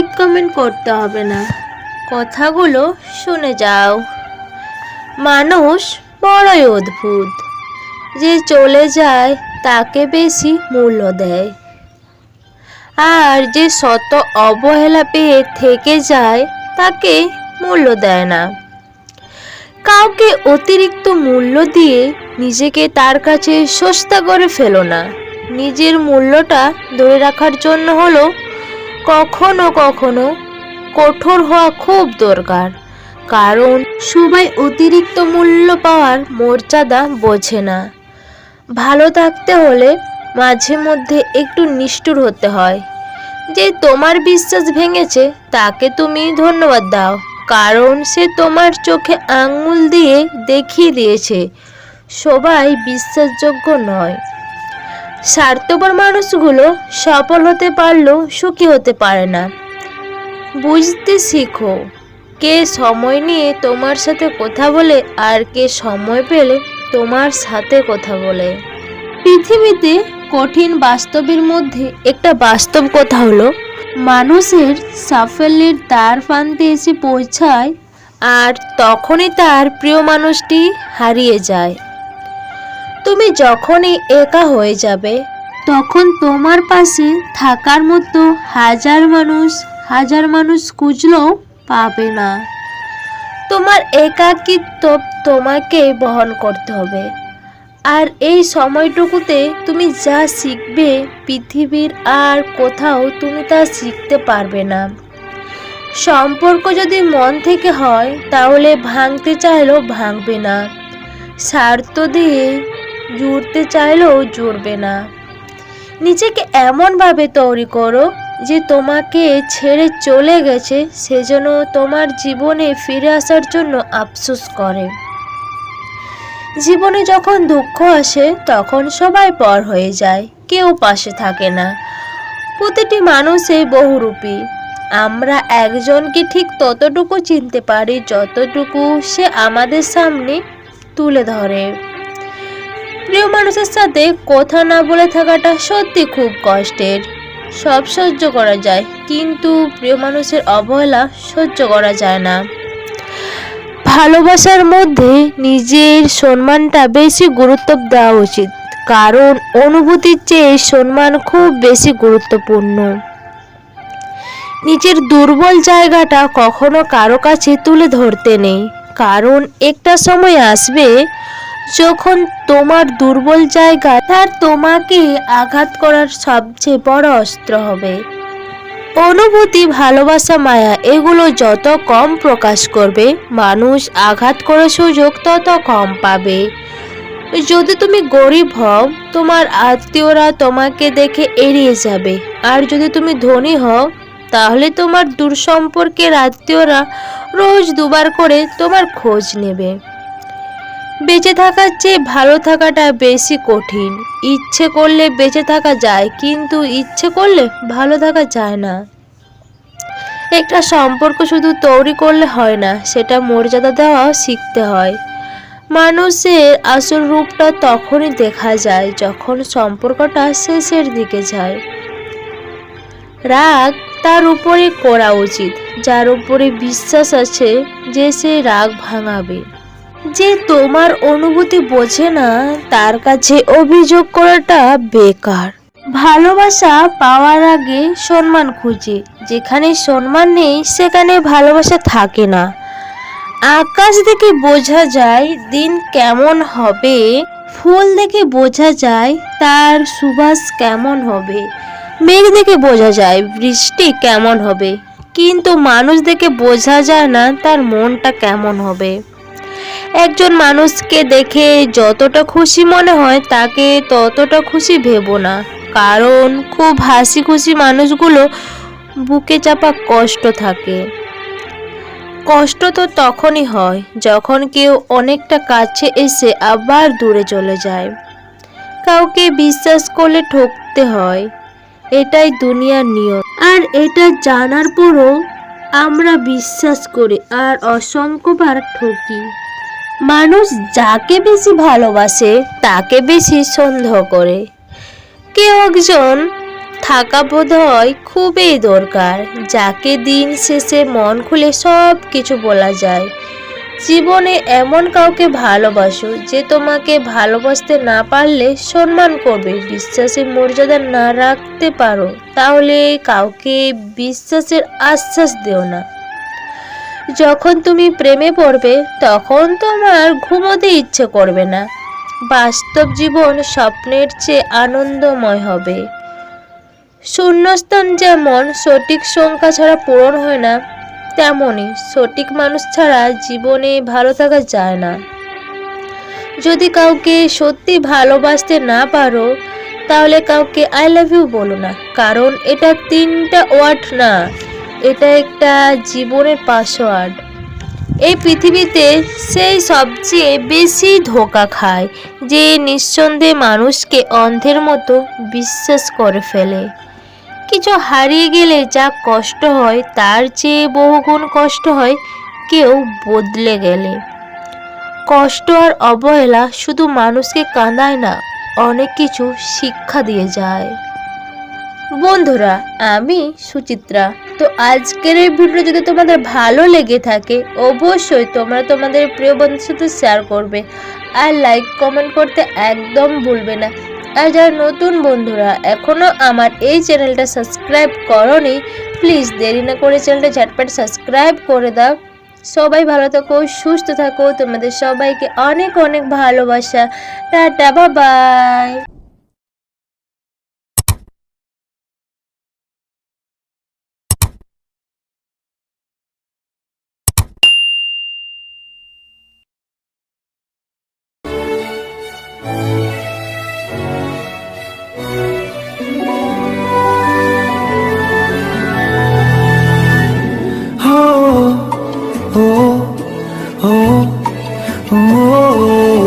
Like comment করতে হবে না। কথাগুলো শুনে যাও। মানুষ বড়ই অদ্ভুত। যে চলে যায়, তাকে বেশি মূল্য দেয়। আর যে শত অবহেলা পেয়ে থেকে যায়, তাকে মূল্য দেয় না। কাউকে অতিরিক্ত মূল্য দিয়ে নিজেকে তার কাছে সস্তা করে ফেলো না। নিজের মূল্যটা ধরে রাখার জন্য হলো কখনো কখনো কঠোর হওয়া খুব দরকার, কারণ সবাই অতিরিক্ত মূল্য পাওয়ার মর্যাদা বোঝে না। ভালো থাকতে হলে মাঝে মধ্যে একটু নিষ্ঠুর হতে হয়। যে তোমার বিশ্বাস ভেঙেছে, তাকে তুমি ধন্যবাদ দাও, কারণ সে তোমার চোখে আঙুল দিয়ে দেখিয়ে দিয়েছে। সবাই বিশ্বাসযোগ্য নয়। স্বার্থপর মানুষগুলো সফল হতে পারলেও সুখী হতে পারে না। বুঝতে শিখো, কে সময় নিয়ে তোমার সাথে কথা বলে আর কে সময় পেলে তোমার সাথে কথা বলে। পৃথিবীতে কঠিন বাস্তবের মধ্যে একটা বাস্তব কথা হলো, মানুষের সাফল্যের দ্বার প্রান্তে এসে পৌঁছায় আর তখনই তার প্রিয় মানুষটি হারিয়ে যায়। তুমি যখনই একা হয়ে যাবে, তখন তোমার পাশে থাকার মতো হাজার মানুষ হাজার মানুষ খুঁজলেও পাবে না। তোমার একাকিত্ব তোমাকে বহন করতে হবে। আর এই সময়টুকুতে তুমি যা শিখবে, পৃথিবীর আর কোথাও তুমি তা শিখতে পারবে না। সম্পর্ক যদি মন থেকে হয়, তাহলে ভাঙতে চাইলেও ভাঙবে না। স্বার্থ দিয়ে জুড়তে চাইলেও জুড়বে না। নিজেকে এমনভাবে তৈরি করো যে তোমাকে ছেড়ে চলে গেছে সেজন্য তোমার জীবনে ফিরে আসার জন্য আফসোস করে। জীবনে যখন দুঃখ আসে, তখন সবাই পর হয়ে যায়, কেউ পাশে থাকে না। প্রতিটি মানুষই বহুরূপী। আমরা একজনকে ঠিক ততটুকু চিনতে পারি, যতটুকু সে আমাদের সামনে তুলে ধরে। প্রিয় মানুষের সাথে কথা না বলে থাকাটা সত্যি খুব কষ্টের। সব সহ্য করা যায়, কিন্তু প্রিয় মানুষের অবহেলা সহ্য করা যায় না। ভালোবাসার মধ্যে নিজের সম্মানটা বেশি গুরুত্ব দেওয়া উচিত, কারণ অনুভূতির চেয়ে সম্মান খুব বেশি গুরুত্বপূর্ণ। নিজের দুর্বল জায়গাটা কখনো কারও কাছে তুলে ধরতে নেই, কারণ একটা সময় আসবে যখন তোমার দুর্বল জায়গা, তার তোমাকে আঘাত করার সবচেয়ে বড় অস্ত্র হবে। অনুভূতি, ভালোবাসা, মায়া, এগুলো যত কম প্রকাশ করবে, মানুষ আঘাত করার সুযোগ তত কম পাবে। যদি তুমি গরিব হও, তোমার আত্মীয়রা তোমাকে দেখে এড়িয়ে যাবে। আর যদি তুমি ধনী হও, তাহলে তোমার দূর সম্পর্কের আত্মীয়রা রোজ দুবার করে তোমার খোঁজ নেবে। বেঁচে থাকার চেয়ে ভালো থাকাটা বেশি কঠিন। ইচ্ছে করলে বেঁচে থাকা যায়, কিন্তু ইচ্ছে করলে ভালো থাকা যায় না। একটা সম্পর্ক শুধু তৈরি করলে হয় না, সেটা মর্যাদা দেওয়া শিখতে হয়। মানুষের আসল রূপটা তখনই দেখা যায় যখন সম্পর্কটা শেষের দিকে যায়। রাগ তার উপরে করা উচিত, যার উপরে বিশ্বাস আছে যে সে রাগ ভাঙাবে। যে তোমার অনুভূতি বোঝে না, তার কাছে অভিযোগ করাটা বেকার। ভালোবাসা পাওয়ার আগে সম্মান খুঁজে। যেখানে সম্মান নেই, সেখানে ভালোবাসা থাকে না। আকাশ দেখে বোঝা যায়, দিন কেমন হবে। ফুল দেখে বোঝা যায়, তার সুবাস কেমন হবে। মেঘ দেখে বোঝা যায়, বৃষ্টি কেমন হবে। কিন্তু মানুষ দেখে বোঝা যায় না, তার মনটা কেমন হবে। একজন মানুষকে দেখে যতটা খুশি মনে হয়, তাকে ততটা খুশি ভেবো না। কারণ খুব হাসি খুশি মানুষগুলো বুকে চাপা কষ্ট থাকে। কষ্ট তো তখনই হয় যখন কেউ অনেকটা কাছে এসে আবার দূরে চলে যায়। কাউকে বিশ্বাস করলে ঠকতে হয়। এটাই দুনিয়ার নিয়ম। আর এটা জানার পরও আমরা বিশ্বাস করি আর অসংখ্যবার ঠকি। মানুষ যাকে বেশি ভালোবাসে, তাকে বেশি সন্দেহ করে। কেউ একজন থাকা বোধ হয় খুবই দরকার, যাকে দিন শেষে মন খুলে সব কিছু বলা যায়। জীবনে এমন কাউকে ভালোবাসো যে তোমাকে ভালোবাসতে না পারলে সম্মান করবে, বিশ্বাসের মর্যাদা না রাখতে পারো। তাহলে কাউকে বিশ্বাসের আশ্বাস দিও না। যখন তুমি প্রেমে পড়বে, তখন তোমার ঘুমোতে ইচ্ছে করবে না। বাস্তব জীবন স্বপ্নের চেয়ে আনন্দময় হবে। শূন্যস্থান যেমন সঠিক সংখ্যা ছাড়া পূরণ হয় না তেমনই সঠিক মানুষ ছাড়া জীবনে ভালো থাকা যায় না। যদি কাউকে সত্যি ভালোবাসতে না পারো, তাহলে কাউকে আই লাভ ইউ বলো না, কারণ এটা তিনটা ওয়ার্ড না। এটা একটা জীবনের পাসওয়ার্ড। এই পৃথিবীতে সেই সবচেয়ে বেশি ধোকা খায়, যে নিঃসন্দেহে মানুষকে অন্ধের মতো বিশ্বাস করে ফেলে। কিছু হারিয়ে গেলে যা কষ্ট হয়, তার চেয়ে বহুগুণ কষ্ট হয় কেউ বদলে গেলে। কষ্ট আর অবহেলা শুধু মানুষকে কাঁদায় না, অনেক কিছু শিক্ষা দিয়ে যায়। বন্ধুরা, আমি সুচিত্রা। তো আজকের এই ভিডিও যদি তোমাদের ভালো লেগে থাকে, অবশ্যই তোমরা তোমাদের প্রিয় বন্ধুর সাথে শেয়ার করবে। আর লাইক কমেন্ট করতে একদম ভুলবে না। আর যারা নতুন বন্ধুরা এখনও আমার এই চ্যানেলটা সাবস্ক্রাইব করনি প্লিজ দেরি না করে চ্যানেলটা ঝটপট সাবস্ক্রাইব করে দাও। সবাই ভালো থাকো, সুস্থ থাকো। তোমাদের সবাইকে অনেক অনেক ভালোবাসা। Tata bye oh, oh. oh, oh.